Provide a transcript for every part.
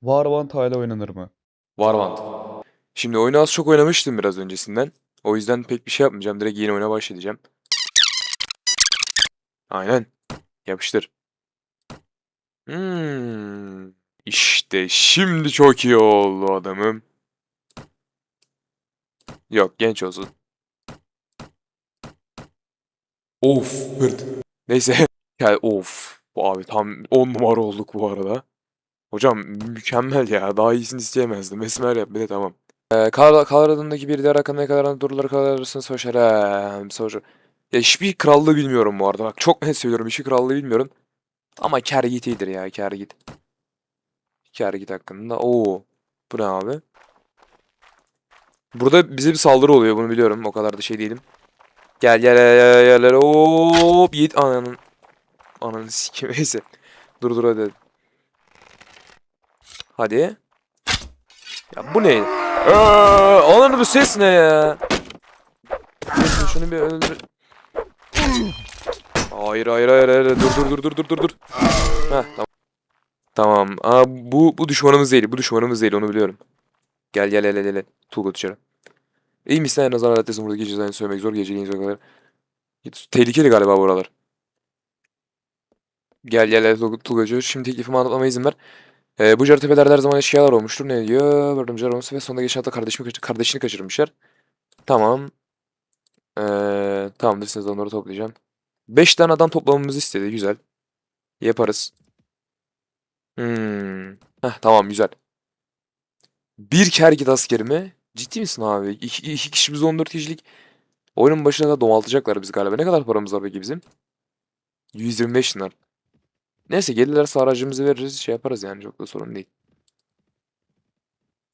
Warband hala oynanır mı? Warband. Şimdi oyunu az çok oynamıştım biraz öncesinden. O yüzden pek bir şey yapmayacağım. Direkt yeni oyuna başlayacağım. Aynen. Yapıştır. Hmm. İşte şimdi çok iyi oldu adamım. Yok genç olsun. Of hırt. Neyse. Yani of. Bu abi tam 10 numara olduk bu arada. Hocam mükemmel ya. Daha iyisini isteyemezdim. Esmer yap bir de tamam. Ee, Kal Colorado'daki bir diğer hakkında kadar kararlısın savaşar. He, savaşar. Ya hiçbir krallığı bilmiyorum bu arada. Bak çok net söylüyorum. Hiçbir krallığı bilmiyorum. Ama Kergit iyidir ya. Kergit. Kergit hakkında. Oo. Bu ne abi? Burada bize bir saldırı oluyor. Bunu biliyorum. O kadar da şey değilim. Gel gel gel gel gel. Hop. Yiğit ananın. Ananı sikim. Dur dur hadi. Hadi. Ya bu ne? Ananı bu ses ne ya? Şunu bir öldür. Hayır hayır hayır hayır. Dur dur dur dur dur dur. Heh, tamam. Tamam. Aa, bu bu düşmanımız değil. Bu düşmanımız değil onu biliyorum. Gel gel gel gel gel. Tulga dışarı. İyi misin en azından adettesin burada gece zaten söylemek zor geceliğin kadar. Tehlikeli galiba buralar. Gel gel gel Tulgacı. Şimdi teklifimi anlatmama izin ver. Ee, bu carı tepelerde her zaman eşkıyalar olmuştur. Ne diyor? Yardımcılar olması ve sonunda geçen hafta kardeşimi, kardeşini kaçırmışlar. Tamam. Ee, tamamdır siz onları toplayacağım. 5 tane adam toplamamızı istedi. Güzel. Yaparız. Hmm. Heh, tamam güzel. Bir kergit askeri mi? Ciddi misin abi? İki, iki kişimiz 14 kişilik. Oyunun başına da domaltacaklar biz galiba. Ne kadar paramız var peki bizim? 125 dinar. Neyse gelirlerse aracımızı veririz. Şey yaparız yani çok da sorun değil.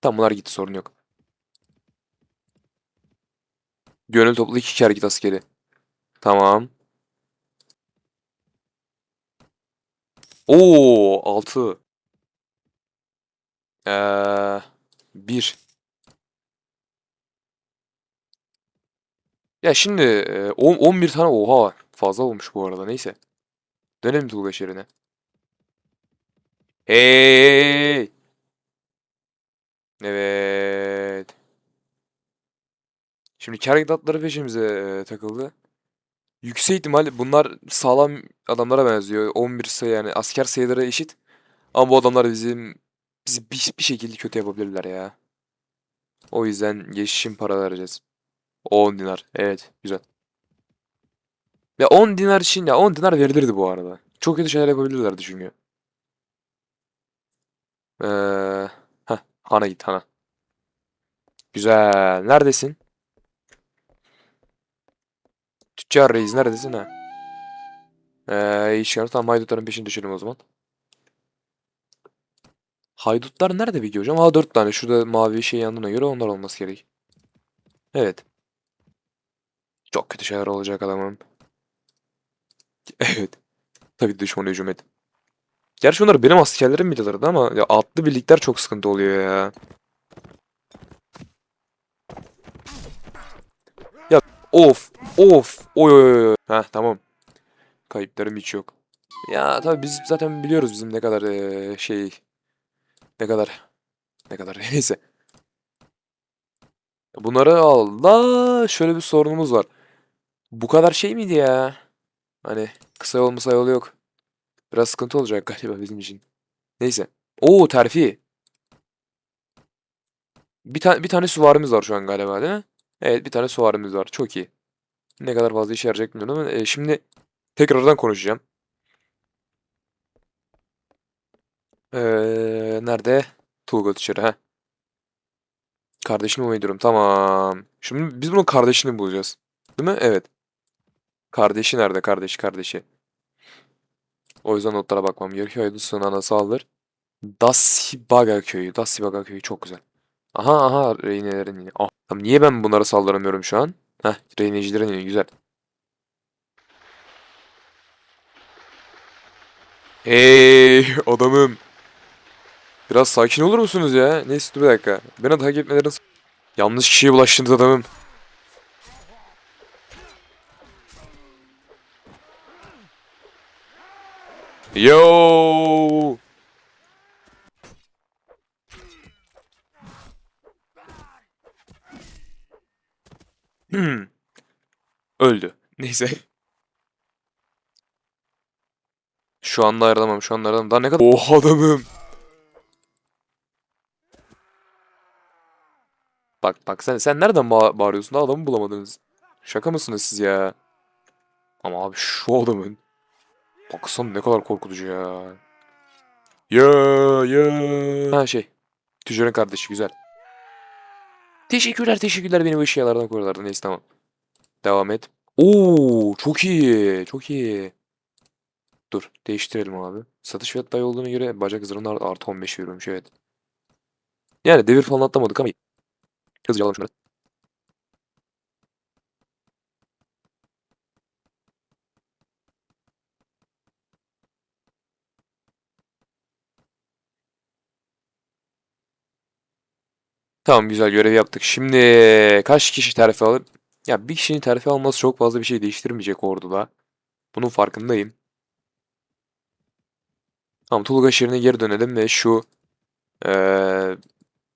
Tamam bunlar gitti sorun yok. Gönül toplu iki kergit askeri. Tamam. Oo 6. Ee, 1. Ya şimdi e, on- 11 tane oha fazla olmuş bu arada neyse. Dönelim Tulgaş yerine. Hey! Evet. Şimdi atları peşimize e, takıldı. Yüksek ihtimal bunlar sağlam adamlara benziyor. 11 sayı yani asker sayıları eşit. Ama bu adamlar bizim bizi bir, bir şekilde kötü yapabilirler ya. O yüzden geçişim para vereceğiz. 10 dinar. Evet, güzel. Ya 10 dinar için ya 10 dinar verilirdi bu arada. Çok kötü şeyler yapabilirlerdi çünkü. Ee, heh, Hana git Hana. Güzel. Neredesin? Tüccar reis neredesin ha? Ee, iş yanı tamam haydutların peşine düşelim o zaman. Haydutlar nerede peki hocam? Ha 4 tane. Şurada mavi şey yandığına göre onlar olması gerek. Evet. Çok kötü şeyler olacak adamım. Evet. Tabii düşmana hücum et. Gerçi onlar benim askerlerim midilerdi ama ya atlı birlikler çok sıkıntı oluyor ya. Ya of of oy oy oy. Heh tamam. Kayıplarım hiç yok. Ya tabii biz zaten biliyoruz bizim ne kadar eee, şey ne kadar ne kadar neyse. Bunları Allah şöyle bir sorunumuz var. Bu kadar şey miydi ya? Hani kısa yol musa yolu yok. Biraz sıkıntı olacak galiba bizim için. Neyse. Oo terfi. Bir tane bir tane süvarimiz var şu an galiba değil mi? Evet bir tane süvarimiz var. Çok iyi. Ne kadar fazla işe yarayacak bilmiyorum ama e, şimdi tekrardan konuşacağım. Ee, nerede? Tulga dışarı ha. Kardeşini bulmayı diyorum. Tamam. Şimdi biz bunun kardeşini bulacağız. Değil mi? Evet. Kardeşi nerede? Kardeşi kardeşi. O yüzden notlara bakmam gerekiyor. Haydutsu'nun anası alır. Dasibaga köyü. Dasibaga köyü çok güzel. Aha aha rehinelerin yine. Ah. Tamam, niye ben bunlara saldıramıyorum şu an? Heh rehinecilerin yine güzel. Hey adamım. Biraz sakin olur musunuz ya? Neyse dur bir dakika. Beni takip etmelerine... Yanlış kişiye bulaştınız adamım. Yo. Hmm. Öldü. Neyse. Şu anda ayrılamam. Şu anda ayrılamam. Daha ne kadar... Oha adamım. Bak bak sen sen nereden bağ bağırıyorsun? Daha adamı bulamadınız. Şaka mısınız siz ya? Ama abi şu adamın Baksana ne kadar korkutucu ya. Ya ya. Ha şey. Tüccarın kardeşi güzel. Teşekkürler teşekkürler beni bu eşyalardan koruyorlardı. Neyse tamam. Devam et. Oo çok iyi. Çok iyi. Dur değiştirelim abi. Satış fiyat dahi olduğuna göre bacak zırhına art- artı 15 veriyormuş evet. Yani devir falan atlamadık ama. Hızlıca alalım şunları. Tamam güzel görev yaptık. Şimdi kaç kişi terfi alır? Ya bir kişinin terfi alması çok fazla bir şey değiştirmeyecek orduda. Bunun farkındayım. Tamam Tulga şehrine geri dönelim ve şu eee,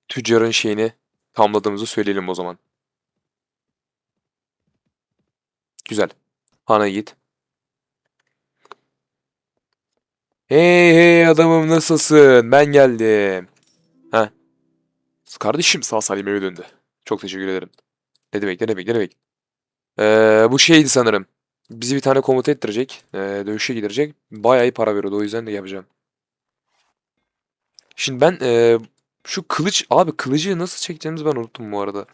tüccarın şeyini tamamladığımızı söyleyelim o zaman. Güzel. Han'a git. Hey hey adamım nasılsın? Ben geldim. Kardeşim sağ salim eve döndü. Çok teşekkür ederim. Ne demek ne demek ne demek. Ee, bu şeydi sanırım. Bizi bir tane komuta ettirecek. ee, dövüşe gidirecek. Bayağı iyi para veriyordu o yüzden de yapacağım. Şimdi ben ee, şu kılıç... Abi kılıcı nasıl çekeceğimizi ben unuttum bu arada.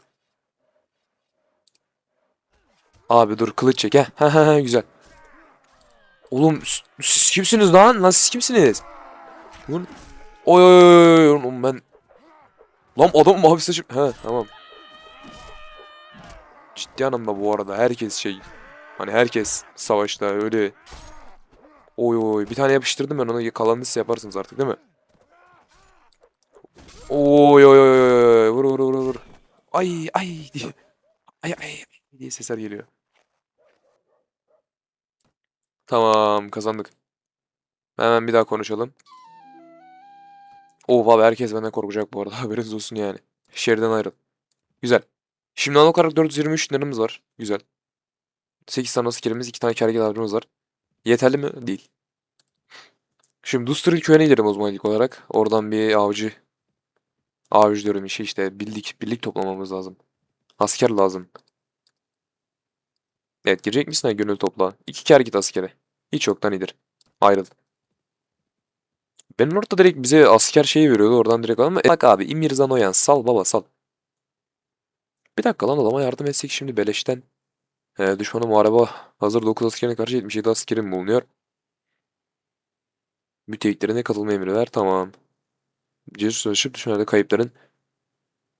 Abi dur kılıç çek. Heh. Güzel. Oğlum siz kimsiniz lan? Lan siz kimsiniz? Oy oy oy oy, ben... Lan adam mavi saçım... He tamam. Ciddi anlamda bu arada herkes şey... Hani herkes savaşta öyle... Oy oy bir tane yapıştırdım ben onu kalanını siz yaparsınız artık değil mi? Oy oy oy oy vur vur vur vur. Ay ay diye. Ay ay diye sesler geliyor. Tamam kazandık. Hemen bir daha konuşalım. Oh herkes benden korkacak bu arada haberiniz olsun yani. Şehirden ayrıl. Güzel. Şimdi anlık olarak 423 liramız var. Güzel. 8 tane askerimiz, 2 tane kergel avcımız var. Yeterli mi? Değil. Şimdi Duster'ın köyüne gidelim o zaman ilk olarak. Oradan bir avcı avcı diyorum işi işte birlik birlik toplamamız lazım. Asker lazım. Evet girecek misin ha gönül topla. İki kere git askere. Hiç yoktan iyidir. Ayrıl. Benim orada direkt bize asker şeyi veriyordu oradan direkt ama bak abi İmir Zanoyan sal baba sal. Bir dakika lan adama yardım etsek şimdi beleşten. Ee, düşmana muharebe hazır 9 askerine karşı 77 askerim bulunuyor. Müttefiklerine katılma emri ver tamam. Cesur savaşıp düşmanlarda kayıpların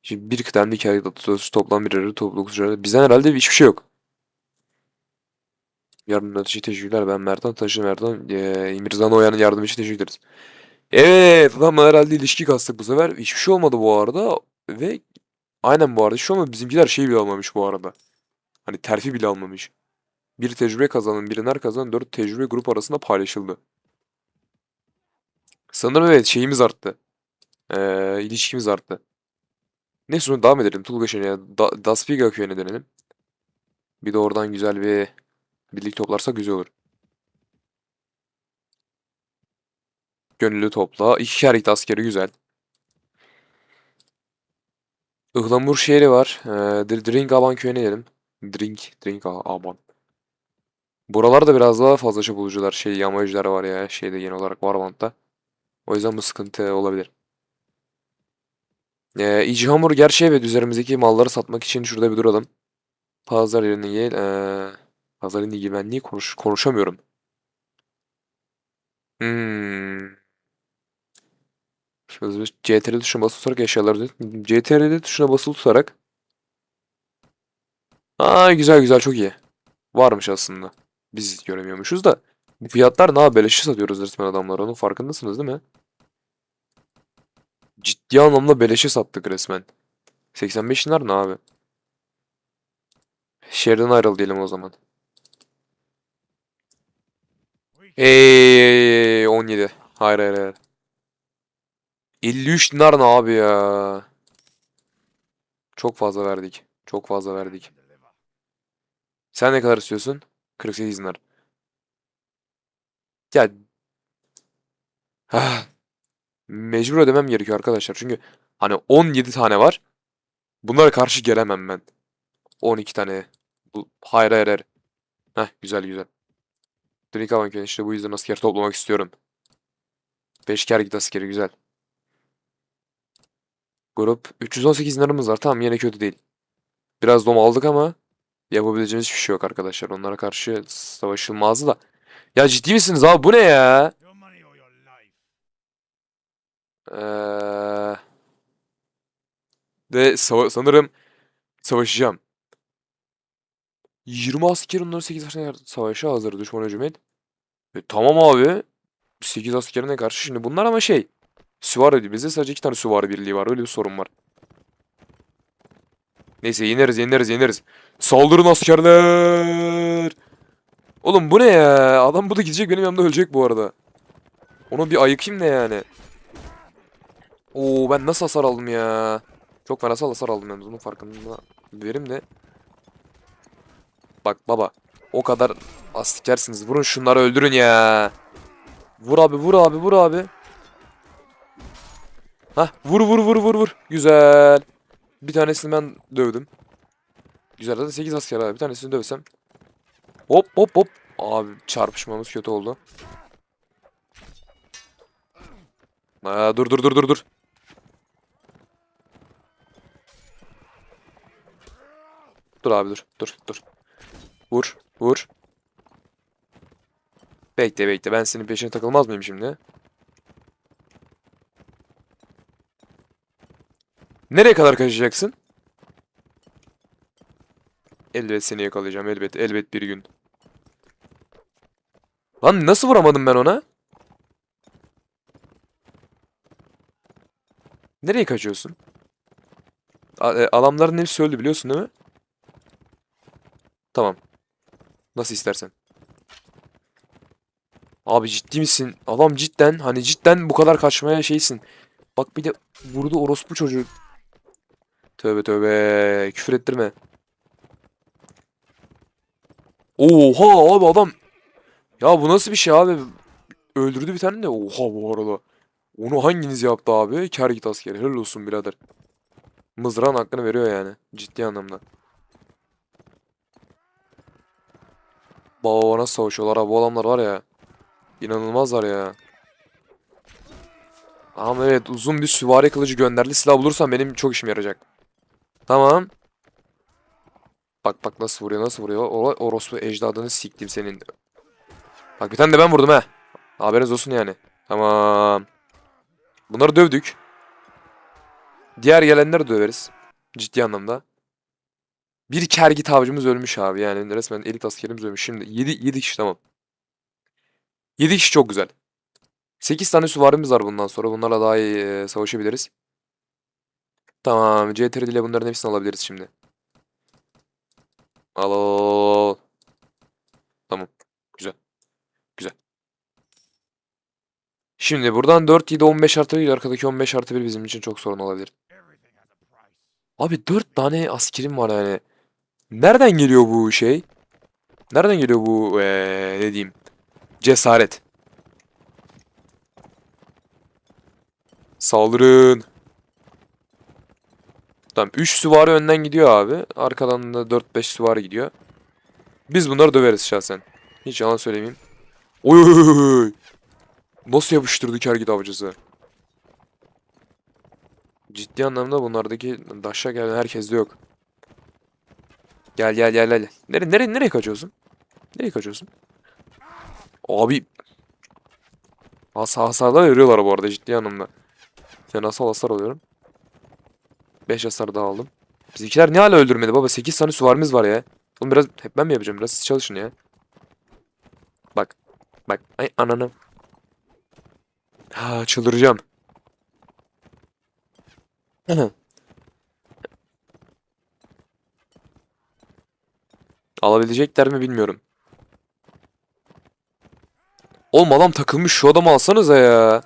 Şimdi bir kıdemli hikaye sözcüsü toplam bir arada toplu 9 arada. Bizden herhalde hiçbir şey yok. Yardım için teşekkürler. Ben Mertan Taşı Mertan. Ee, İmirzan Oya'nın yardımı için teşekkür ederiz. Evet adamla herhalde ilişki kastık bu sefer. Hiçbir şey olmadı bu arada. Ve aynen bu arada. Şu ama bizimkiler şey bile almamış bu arada. Hani terfi bile almamış. Bir tecrübe kazanan, bir ner kazanan dört tecrübe grup arasında paylaşıldı. Sanırım evet şeyimiz arttı. Ee, ilişkimiz arttı. Neyse sonra devam edelim. Tulgaşen'e ya da Daspiga köyüne dönelim. Bir de oradan güzel bir birlik toplarsak güzel olur. Gönüllü topla. Harita askeri güzel. Ihlamur şehri var. Ee, Dr- Drink Aban köyüne gidelim. Drink, Drink Aban. Buralarda biraz daha fazla çapulcular, şey yamacılar var ya şeyde genel olarak Warband'da. O yüzden bu sıkıntı olabilir. Ee, İci hamburger şey ve üzerimizdeki malları satmak için şurada bir duralım. Pazar yerine gel. Ee, pazar yerine. Ben niye konuş konuşamıyorum? Hmm. Şöyle bir CTRL tuşuna basılı tutarak eşyaları CTRL tuşuna basılı tutarak. Aa güzel güzel çok iyi. Varmış aslında. Biz göremiyormuşuz da. Bu fiyatlar ne abi beleşe satıyoruz resmen adamlara. Onun farkındasınız değil mi? Ciddi anlamda beleşe sattık resmen. 85 dinar ne abi? Şehirden ayrıl diyelim o zaman. Eee 17. Hayır hayır hayır. 53 dinar ne abi ya? Çok fazla verdik. Çok fazla verdik. Sen ne kadar istiyorsun? 48 dinar. Ya Ah, mecbur ödemem gerekiyor arkadaşlar. Çünkü hani 17 tane var. Bunlara karşı gelemem ben. 12 tane. Bu, hayır hayır hayır. Heh güzel güzel. Drink Havan işte bu yüzden asker toplamak istiyorum. 5 kere git askeri güzel. Grup 318 liramız var. Tamam yine kötü değil. Biraz dom aldık ama yapabileceğimiz hiçbir şey yok arkadaşlar. Onlara karşı savaşılmazdı da. Ya ciddi misiniz abi bu ne ya? Eee ve sava- sanırım savaşacağım. 20 asker onları 8 asker savaşa hazır düşman hücum et. E, tamam abi. 8 askerine karşı şimdi bunlar ama şey süvari. Bizde sadece 2 tane süvari birliği var. Öyle bir sorun var. Neyse yeneriz yeneriz yeneriz. Saldırın askerler. Oğlum bu ne ya? Adam bu da gidecek benim yanımda ölecek bu arada. Onu bir ayıkayım ne yani? Oo ben nasıl hasar aldım ya? Çok fenasal hasar aldım yalnız bunun farkında verim de. Bak baba o kadar astikersiniz. Vurun şunları öldürün ya. Vur abi vur abi vur abi. Hah vur vur vur vur vur. Güzel. Bir tanesini ben dövdüm. Güzel zaten 8 asker abi. Bir tanesini dövsem. Hop hop hop. Abi çarpışmamız kötü oldu. Aa, dur dur dur dur dur. Dur abi dur. Dur dur. Vur. Vur. Bekle bekle. Ben senin peşine takılmaz mıyım şimdi? Nereye kadar kaçacaksın? Elbet seni yakalayacağım. Elbet. Elbet bir gün. Lan nasıl vuramadım ben ona? Nereye kaçıyorsun? E, Adamların hepsi öldü biliyorsun değil mi? Tamam. Nasıl istersen. Abi ciddi misin? Adam cidden hani cidden bu kadar kaçmaya şeysin. Bak bir de vurdu orospu çocuğu. Tövbe tövbe. Küfür ettirme. Oha abi adam. Ya bu nasıl bir şey abi? Öldürdü bir tane de. Oha bu arada. Onu hanginiz yaptı abi? Kar git askeri. Helal olsun birader. Mızrağın hakkını veriyor yani. Ciddi anlamda. Baba nasıl savaşıyorlar abi bu adamlar var ya. İnanılmazlar ya. Ama evet uzun bir süvari kılıcı gönderli silah bulursam benim çok işime yarayacak. Tamam. Bak bak nasıl vuruyor nasıl vuruyor. O, orospu ecdadını siktim senin. Bak bir tane de ben vurdum he. Haberiniz olsun yani. Tamam. Bunları dövdük. Diğer gelenleri döveriz. Ciddi anlamda. Bir kergit avcımız ölmüş abi. Yani resmen elit askerimiz ölmüş. Şimdi 7, 7 kişi tamam. 7 kişi çok güzel. 8 tane süvarimiz var bundan sonra. Bunlarla daha iyi e, savaşabiliriz. Tamam. CTRL ile bunların hepsini alabiliriz şimdi. Al al, al. Tamam. Güzel. Güzel. Şimdi buradan 4, 7, 15 artı 1. Arkadaki 15 artı 1 bizim için çok sorun olabilir. Abi 4 tane askerim var yani. Nereden geliyor bu şey? Nereden geliyor bu eee ne diyeyim? Cesaret. Saldırın. Tamam 3 süvari önden gidiyor abi. Arkadan da 4-5 süvari gidiyor. Biz bunları döveriz şahsen. Hiç yalan söylemeyeyim. Oy. Nasıl yapıştırdı kergit avcısı? Ciddi anlamda bunlardaki daşa gelen herkeste yok. Gel gel gel gel. Nereye nereye nereye kaçıyorsun? Nereye kaçıyorsun? Abi Has hasarlar veriyorlar bu arada ciddi anlamda. Fenasal hasar alıyorum. 5 hasar daha aldım. Bizimkiler niye hala öldürmedi baba? 8 tane süvarimiz var ya. Oğlum biraz hep ben mi yapacağım? Biraz siz çalışın ya. Bak. Bak. Ay ananı. Ha çıldıracağım. Alabilecekler mi bilmiyorum. Oğlum adam takılmış şu adamı alsanıza ya.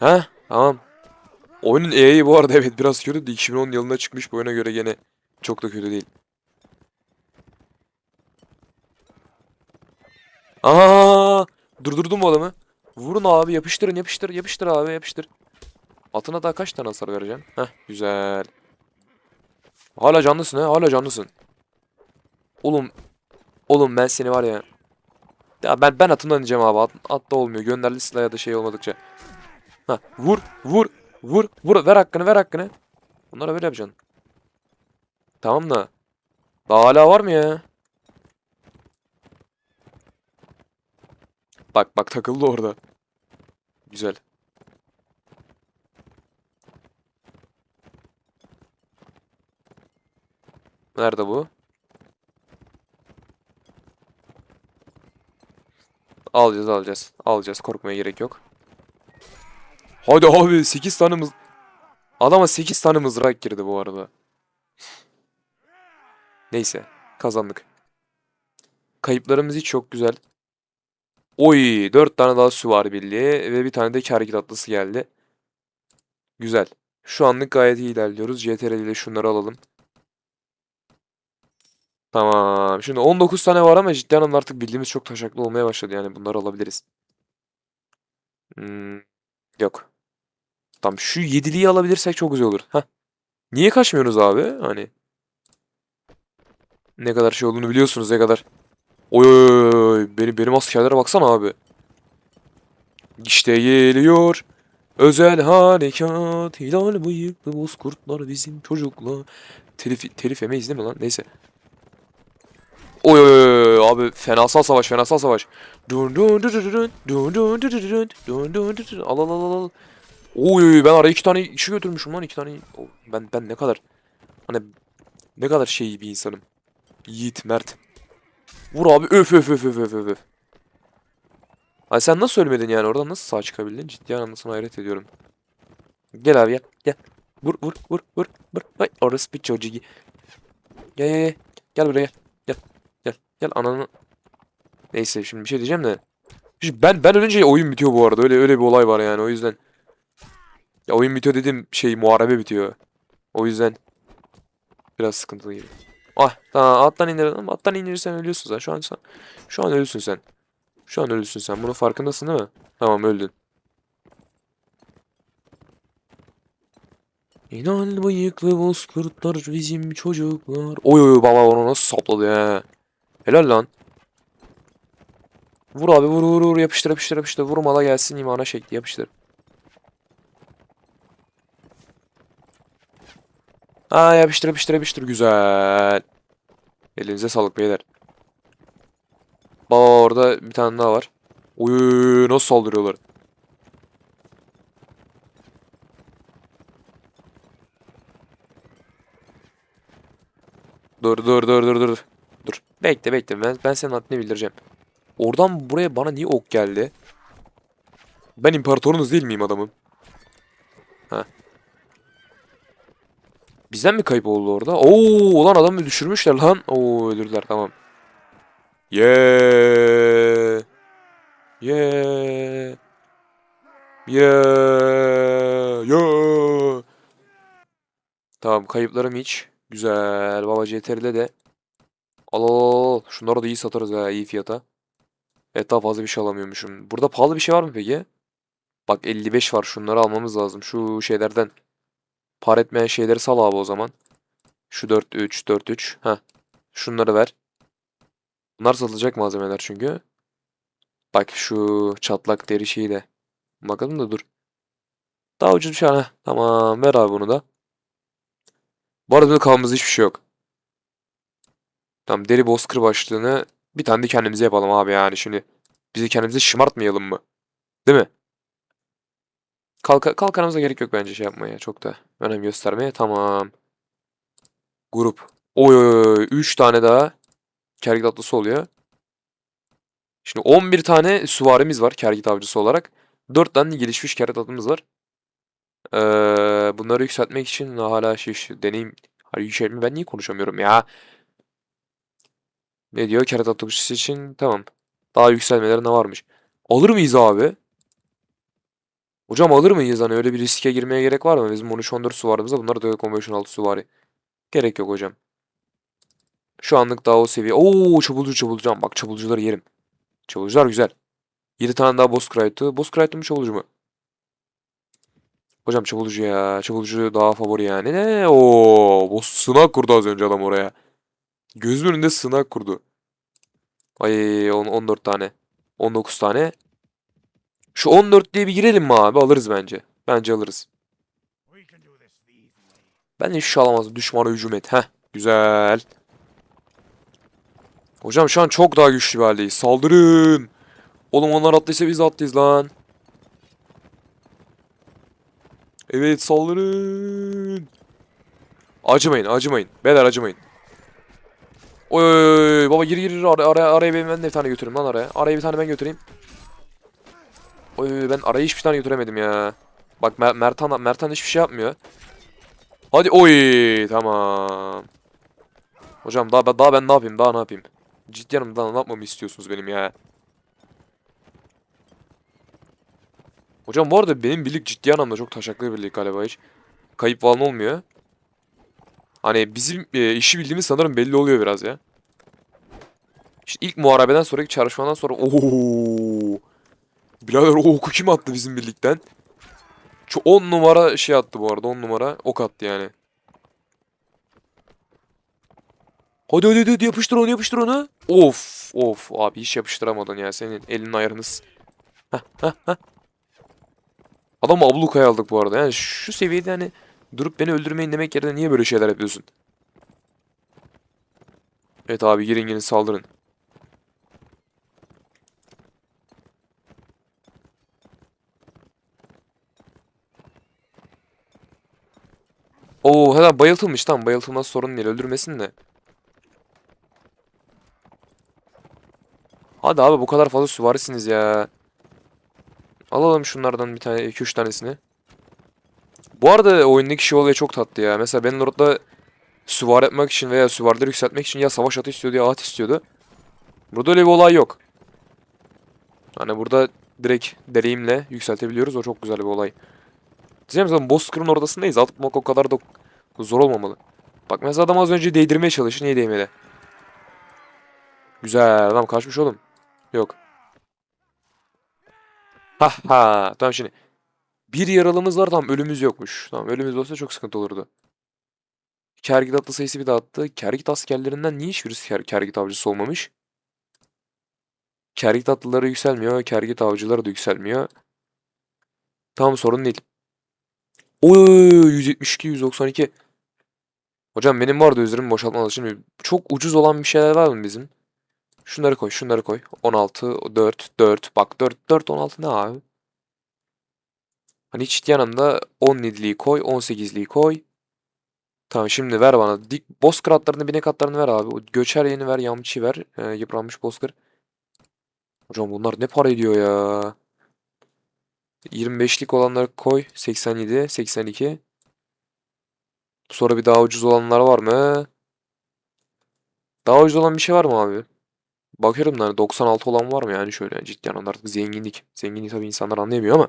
Heh tamam. Oyunun EA'yi bu arada evet biraz kötü. 2010 yılında çıkmış bu oyuna göre gene çok da kötü değil. Aa! Durdurdum bu adamı. Vurun abi yapıştırın yapıştır yapıştır abi yapıştır. Atına daha kaç tane hasar vereceğim? Heh güzel. Hala canlısın he hala canlısın. Oğlum. Oğlum ben seni var ya. Ya ben ben atımdan ineceğim abi. At, at da olmuyor. Gönderli silah ya da şey olmadıkça. Ha vur vur vur vur ver hakkını ver hakkını. Bunlara böyle yapacaksın. Tamam da. Daha hala var mı ya? Bak bak takıldı orada. Güzel. Nerede bu? Alacağız alacağız. Alacağız. Korkmaya gerek yok. Hadi abi 8 tane mız... Adama 8 tane mızrak girdi bu arada. Neyse. Kazandık. Kayıplarımız hiç çok güzel. Oy 4 tane daha süvari birliği ve bir tane de kerkit atlısı geldi. Güzel. Şu anlık gayet iyi ilerliyoruz. CTRL ile şunları alalım. Tamam. Şimdi 19 tane var ama ciddi anlamda artık bildiğimiz çok taşaklı olmaya başladı. Yani bunları alabiliriz. Hmm, yok. Tamam şu 7'liyi alabilirsek çok güzel olur. Heh. Niye kaçmıyoruz abi? Hani. Ne kadar şey olduğunu biliyorsunuz ne kadar. Oy oy oy. Benim, benim askerlere baksana abi. İşte geliyor. Özel harekat. Hilal bıyıklı bozkurtlar bizim çocuklar. Telif, telif yemeyiz değil mi lan? Neyse. Oy oy oy abi fenasal savaş fenasal savaş. Dun dun dun dun dun dun dun dun dun dun dun dun. Al al al al. Oy ben araya iki tane kişi götürmüşüm lan iki tane. Ben ben ne kadar hani ne kadar şey bir insanım. Yiğit Mert. Vur abi öf öf öf öf öf öf. Ay sen nasıl ölmedin yani oradan nasıl sağ çıkabildin? Ciddi anlamda sana hayret ediyorum. Gel abi gel gel. Vur vur vur vur vur. Ay orası bir çocuğu. Gel gel gel. Buraya gel. Gel gel ananı. Neyse şimdi bir şey diyeceğim de. Ben ben ölünce oyun bitiyor bu arada. Öyle öyle bir olay var yani o yüzden. Ya oyun bitiyor dedim şey muharebe bitiyor. O yüzden biraz sıkıntılı gibi. Ah tamam attan indir ama attan indirirsen ölüyorsun sen. Şu an sen şu an ölüsün sen. Şu an ölüsün sen. Bunun farkındasın değil mi? Tamam öldün. İnan bıyıklı bozkurtlar bizim çocuklar. Oy oy baba onu nasıl sapladı ya. Helal lan. Vur abi vur vur vur yapıştır yapıştır yapıştır. Vurmala gelsin imana şekli yapıştır. Aa yapıştır yapıştır yapıştır güzel. Elinize sağlık beyler. Baba orada bir tane daha var. Oy nasıl saldırıyorlar. Dur dur dur dur dur. Dur. Bekle bekle ben, ben senin adını bildireceğim. Oradan buraya bana niye ok geldi? Ben imparatorunuz değil miyim adamım? Bizden mi kayıp oldu orada? Oo ulan adamı düşürmüşler lan. Oo öldürdüler tamam. Yeah. Yeah. Yeah. Yeah. Tamam kayıplarım hiç. Güzel. Baba CTRL'de de. Al. Şunları da iyi satarız ha iyi fiyata. Evet daha fazla bir şey alamıyormuşum. Burada pahalı bir şey var mı peki? Bak 55 var. Şunları almamız lazım. Şu şeylerden. Par etmeyen şeyleri sal abi o zaman. Şu 4 3 4 3. Ha. Şunları ver. Bunlar satılacak malzemeler çünkü. Bak şu çatlak deri şeyi de. Bakalım da dur. Daha ucuz bir şey. Heh, Tamam ver abi bunu da. Bu arada kalmamızda hiçbir şey yok. Tamam deri bozkır başlığını bir tane de kendimize yapalım abi yani şimdi. Bizi kendimize şımartmayalım mı? Değil mi? Kalka, kalkanımıza gerek yok bence şey yapmaya. Çok da önem göstermeye. Tamam. Grup. Oy oy oy. 3 tane daha kergit atlısı oluyor. Şimdi 11 tane süvarimiz var kergit avcısı olarak. 4 tane gelişmiş kergit atlımız var. Ee, bunları yükseltmek için hala şey, şey, deneyim Hayır yükseltme ben niye konuşamıyorum ya? Ne diyor? Kerata atlısı için tamam. Daha yükselmeleri ne varmış? Alır mıyız abi? Hocam alır mıyız hani öyle bir riske girmeye gerek var mı? Bizim 13-14 süvarımızda bunlar da Conversion 6 süvari. Gerek yok hocam. Şu anlık daha o seviye. Oo çabulcu çabulcu. Bak çabulcuları yerim. Çalıcılar güzel. 7 tane daha boss kraytı. Boss kraytı mı çalıcı mı? Hocam çabulucu ya. Çabulucu daha favori yani. Ne? Oo, boss sınav kurdu az önce adam oraya. Gözümün önünde sınav kurdu. Ay on- 14 tane. 19 tane. Şu 14 diye bir girelim mi abi? Alırız bence. Bence alırız. Ben de hiç şey alamaz. Düşmana hücum et. Heh. Güzel. Hocam şu an çok daha güçlü bir haldeyiz. Saldırın. Oğlum onlar attıysa biz de lan. Evet saldırın. Acımayın acımayın. Beyler acımayın. Oy, baba gir gir araya, araya, araya ben de bir tane götüreyim lan araya. Araya bir tane ben götüreyim. Oy, ben araya hiçbir tane götüremedim ya. Bak Mer Mertan, Mertan hiçbir şey yapmıyor. Hadi oy tamam. Hocam daha, daha ben ne yapayım daha ne yapayım? Ciddi yanım daha ne yapmamı istiyorsunuz benim ya? Hocam bu arada benim birlik ciddi anlamda çok taşaklı bir birlik galiba hiç. Kayıp falan olmuyor. Hani bizim e, işi bildiğimiz sanırım belli oluyor biraz ya. İşte ilk muharebeden sonraki çarpışmadan sonra ooo. Birader o oku kim attı bizim birlikten? Şu 10 numara şey attı bu arada 10 numara ok attı yani. Hadi hadi hadi yapıştır onu yapıştır onu. Of of abi hiç yapıştıramadın ya senin elin ayarınız. Adamı ablukaya aldık bu arada. Yani şu seviyede hani durup beni öldürmeyin demek yerine niye böyle şeyler yapıyorsun? Evet abi girin girin saldırın. Hemen bayıltılmış tamam bayıltılmaz sorun değil öldürmesin de. Hadi abi bu kadar fazla süvarisiniz ya. Alalım şunlardan bir tane 2-3 tanesini. Bu arada oyundaki şey olayı çok tatlı ya. Mesela benim orada süvar etmek için veya süvarileri yükseltmek için ya savaş atı istiyordu ya at istiyordu. Burada öyle bir olay yok. Hani burada direkt deneyimle yükseltebiliyoruz. O çok güzel bir olay. Diyeceğim zaten Bozkır'ın ortasındayız. Atmak o kadar da zor olmamalı. Bak mesela adam az önce değdirmeye çalıştı. Niye değmedi? Güzel. Adam kaçmış oğlum. Yok. Ha ha. Tamam şimdi. Bir yaralımız var tamam ölümümüz yokmuş. Tamam ölümümüz olsa çok sıkıntı olurdu. Kergit atlı sayısı bir de attı. Kergit askerlerinden niye hiçbirisi ker kergit avcısı olmamış? Kergit atlıları yükselmiyor. Kergit avcıları da yükselmiyor. Tamam sorun değil. Oy 172 192. Hocam benim vardı üzerimi boşaltma Şimdi çok ucuz olan bir şeyler var mı bizim? Şunları koy, şunları koy. 16, 4, 4. Bak 4, 4, 16 ne abi? Hani hiç yanımda 17'liği koy, 18'liği koy. Tamam şimdi ver bana. Dik boss kratlarını, binek atlarını ver abi. O göçer yeni ver, yamçı ver. Ee, yıpranmış bozkır. Hocam bunlar ne para ediyor ya? 25'lik olanları koy. 87, 82. Sonra bir daha ucuz olanlar var mı? Daha ucuz olan bir şey var mı abi? Bakıyorum da hani 96 olan var mı yani şöyle ciddi anlamda artık zenginlik. Zenginliği tabii insanlar anlayamıyor ama.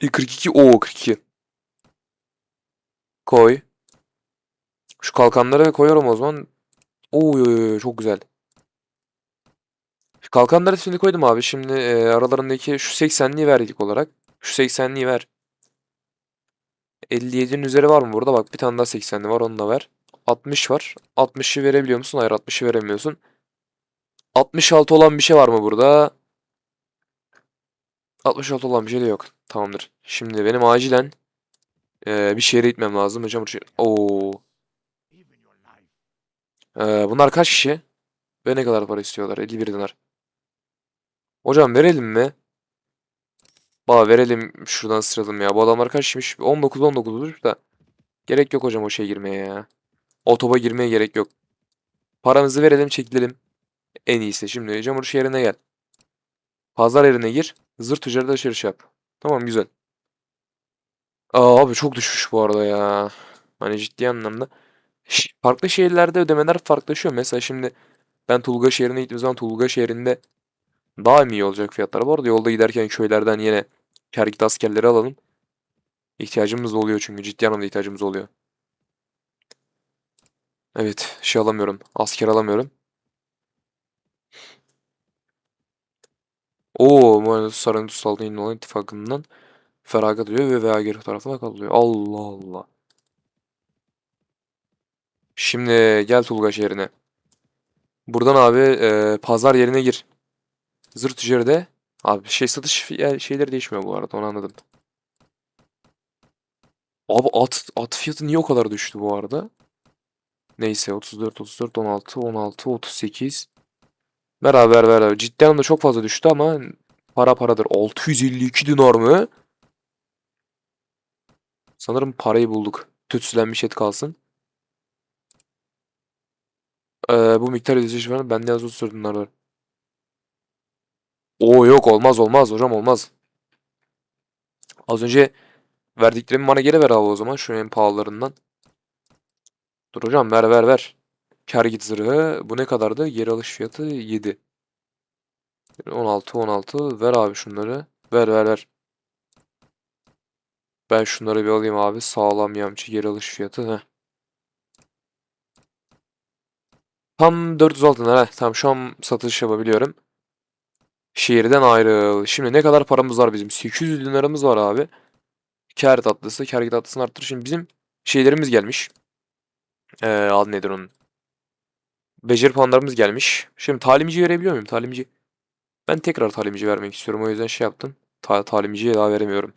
E, 42 o 42. Koy. Şu kalkanları koyuyorum o zaman. Oo çok güzel. Kalkanları şimdi koydum abi. Şimdi e, aralarındaki şu 80'liği ver olarak. Şu 80'liği ver. 57'nin üzeri var mı burada? Bak bir tane daha 80'li var onu da ver. 60 var. 60'ı verebiliyor musun? Hayır 60'ı veremiyorsun. 66 olan bir şey var mı burada? 66 olan bir şey de yok. Tamamdır. Şimdi benim acilen eee, bir şehre gitmem lazım. Hocam Oo. Eee, bunlar kaç kişi? Ve ne kadar para istiyorlar? 51 dinar. Hocam verelim mi? Ba verelim şuradan sıralım ya. Bu adamlar kaç kişiymiş? 19 19'dur da. Gerek yok hocam o şeye girmeye ya. Otoba girmeye gerek yok. Paramızı verelim çekilelim. En iyisi. Şimdi Camur şehrine gel. Pazar yerine gir. Zır tüccarı da alışveriş yap. Tamam güzel. Aa, abi çok düşmüş bu arada ya. Hani ciddi anlamda. Farklı şehirlerde ödemeler farklılaşıyor. Mesela şimdi ben Tulga şehrine gittiğim zaman Tulga şehrinde daha iyi olacak fiyatlar? Bu arada yolda giderken köylerden yine kergit askerleri alalım. İhtiyacımız oluyor çünkü ciddi anlamda ihtiyacımız oluyor. Evet şey alamıyorum. Asker alamıyorum. Oo, Muhalefet Sarayın Tusal'da yayın olan ittifakından feragat ediyor ve veya geri tarafına kalıyor. Allah Allah. Şimdi gel Tulga şehrine. Buradan abi e, pazar yerine gir. Zırt ticarede. Abi şey satış şeyleri değişmiyor bu arada onu anladım. Abi at, at fiyatı niye o kadar düştü bu arada? Neyse 34, 34, 16, 16, 38. Beraber beraber. Ciddi anlamda çok fazla düştü ama para paradır. 652 dinar mı? Sanırım parayı bulduk. Tütsülenmiş et kalsın. Ee, bu miktar ödeyeceğiz falan. Bende yazı 34 dinar var. Oo yok olmaz olmaz hocam olmaz. Az önce verdiklerimi bana geri ver abi o zaman. Şu en pahalılarından. Dur hocam ver ver ver. Kar git zırhı. Bu ne kadardı? Geri alış fiyatı 7. 16 16 ver abi şunları. Ver ver ver. Ben şunları bir alayım abi. Sağlam yamçı geri alış fiyatı. Heh. Tam 406 lira. Tamam şu an satış yapabiliyorum. Şehirden ayrıl. Şimdi ne kadar paramız var bizim? 800 liramız var abi. Kâr tatlısı. Kâr tatlısını arttır. Şimdi bizim şeylerimiz gelmiş. Ee, adı nedir onun? Beceri puanlarımız gelmiş. Şimdi talimci verebiliyor muyum? Talimci. Ben tekrar talimci vermek istiyorum. O yüzden şey yaptım. Ta talimciye daha veremiyorum.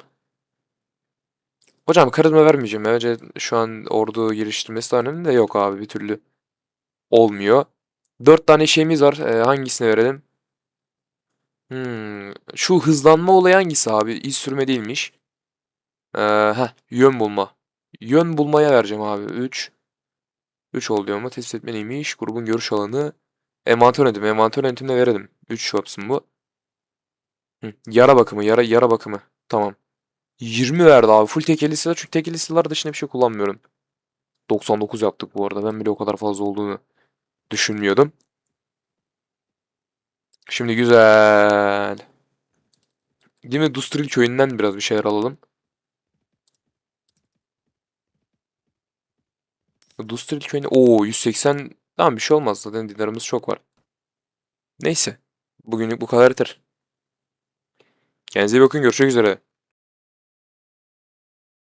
Hocam karizma vermeyeceğim. Bence şu an ordu geliştirmesi de önemli de yok abi bir türlü. Olmuyor. Dört tane şeyimiz var. Ee, hangisine verelim? Hmm, şu hızlanma olayı hangisi abi? İz sürme değilmiş. Ee, heh, yön bulma. Yön bulmaya vereceğim abi. 3. 3 oluyor mu? Tespit etme neymiş? Grubun görüş alanı. Envanter yönetimi. Envanter yönetimine verelim. 3 yapsın bu. Hı, yara bakımı. Yara yara bakımı. Tamam. 20 verdi abi. Full tekeli silah. Çünkü tekeli silahlar dışında bir şey kullanmıyorum. 99 yaptık bu arada. Ben bile o kadar fazla olduğunu düşünmüyordum. Şimdi güzel. Mi? Dustril köyünden biraz bir şeyler alalım. Dustril köyünde... Oo 180... Tamam bir şey olmaz zaten dinarımız çok var. Neyse. Bugünlük bu kadar yeter. Kendinize bakın. Görüşmek üzere.